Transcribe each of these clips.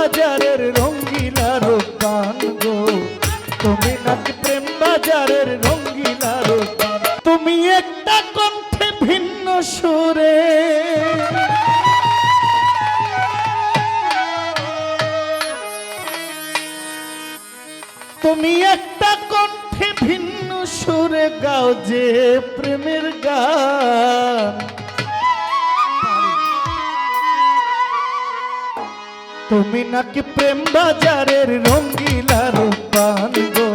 বাজারের রঙ্গিলা রূপান গো। তুমি নাকি প্রেম বাজারের রঙ্গিলা রূপান। তুমি একটা কণ্ঠে ভিন্ন সুরে। তুমি একটা কণ্ঠে ভিন্ন সুরে গাও যে প্রেমের গান। তুমি নাকি প্রেম বাজারের রঙ্গিলা রূপান গো?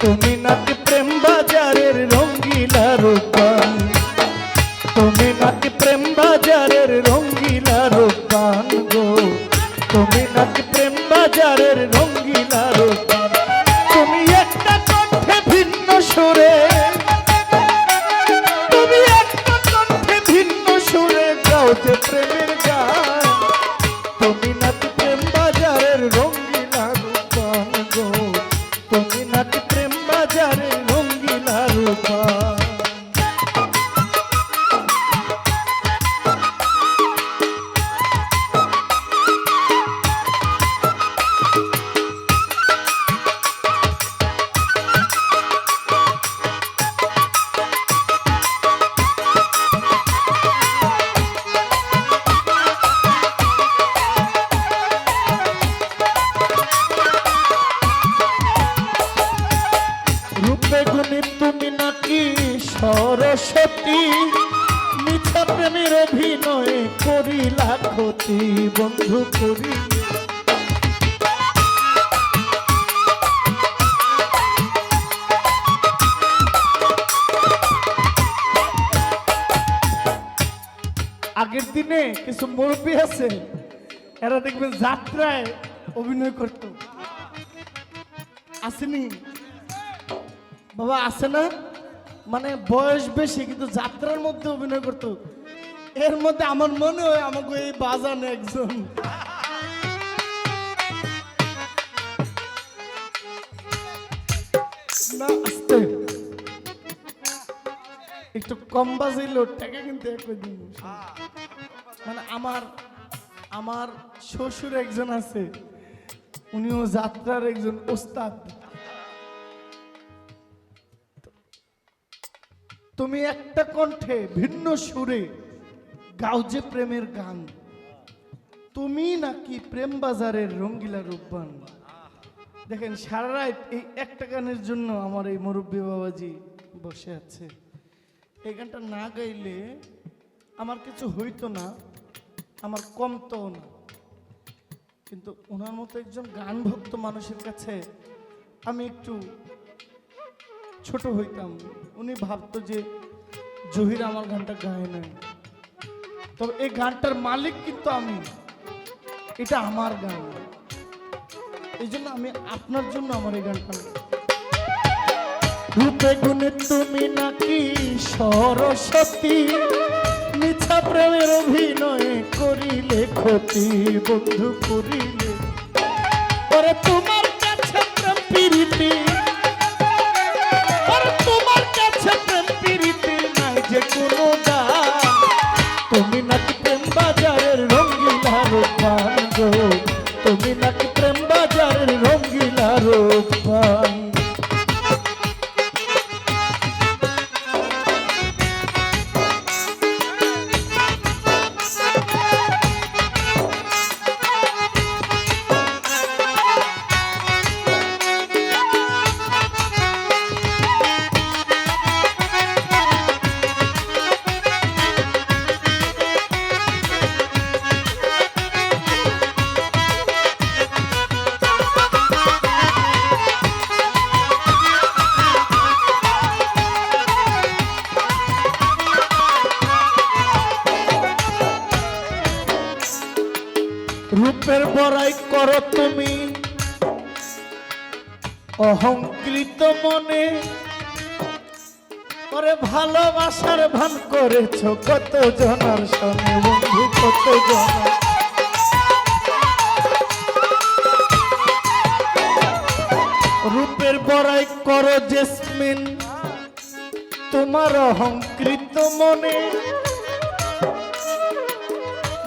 তুমি নাকি প্রেম বাজারের রঙ্গিলা রূপান? তুমি নাকি প্রেম বাজারের রঙ্গিলা রূপান গো? তুমি নাকি প্রেম বাজারের রঙ্গিলা রূপান? তুমি একটা কণ্ঠে ভিন্ন সুরে। তুমি একটা কণ্ঠে ভিন্ন সুরে। গাও যে প্রেমের গান। তুমি আগের দিনে কিছু মুরব্বী আছে, এরা দেখবেন যাত্রায় অভিনয় করতো। আসেনি? বাবা আছে না? মানে বয়স বেশি, কিন্তু যাত্রার মধ্যে অভিনয় করতো। এর মধ্যে আমার মনে হয় আমাকে এই বাজান একজন। একটু কম বাজাইলো টাকা কিন্তু একই দিন মানে আমার আমার শ্বশুর একজন আছে উনিও যাত্রার একজন ওস্তাদ। তুমি একটা কণ্ঠে ভিন্ন সুরে গাও যে প্রেমের গান। তুমি নাকি প্রেম বাজারের রঙ্গিলা রূপবান। দেখেন সারা রাত এই একটা গানের জন্য আমার এই মুরব্বী বাবাজি বসে আছে। এই গানটা না গাইলে আমার কিছু হইতো না, আমার কমতো না। কিন্তু ওনার মতো একজন গান ভক্ত মানুষের কাছে আমি একটু ছোট হইতাম। উনি ভাবতো যে জহির আমার গানটা গায় নাই। তবে এই গানটার মালিক কিন্তু আমি। এটা আমার গান। এই জন্য আমি আপনার জন্য আমার এই গানটা রূপে গুণে তুমি নাকি সরস্বতী? মিথ্যা প্রেমের অভিনয় করিলে ক্ষতি বন্ধু করিলে। পরে তোমার বড়াই করো তুমি। অহংকৃত মনে করে ভালোবাসার ভান করেছ কত জনার সনে বন্ধু কত জনার রূপের বড়াই করো জেসমিন, তোমার অহংকৃত মনে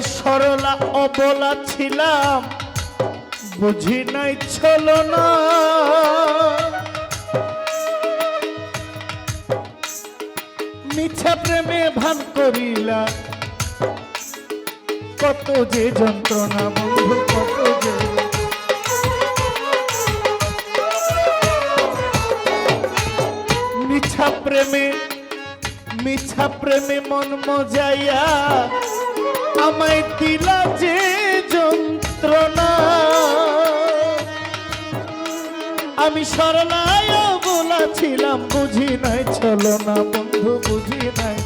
সরলা অবলা ছিলাম। বুঝি নাই ছিল না। মিছা প্রেমে ভান করিলা। কত যে যন্ত্রণা বন্ধু, কত যে মিছা প্রেমে মিছা প্রেমে মন মজাইয়া আমায় দিলা যে যন্ত্রণা। আমি সরলায় বলেছিলাম বুঝি নাই চলো না বন্ধু বুঝি নাই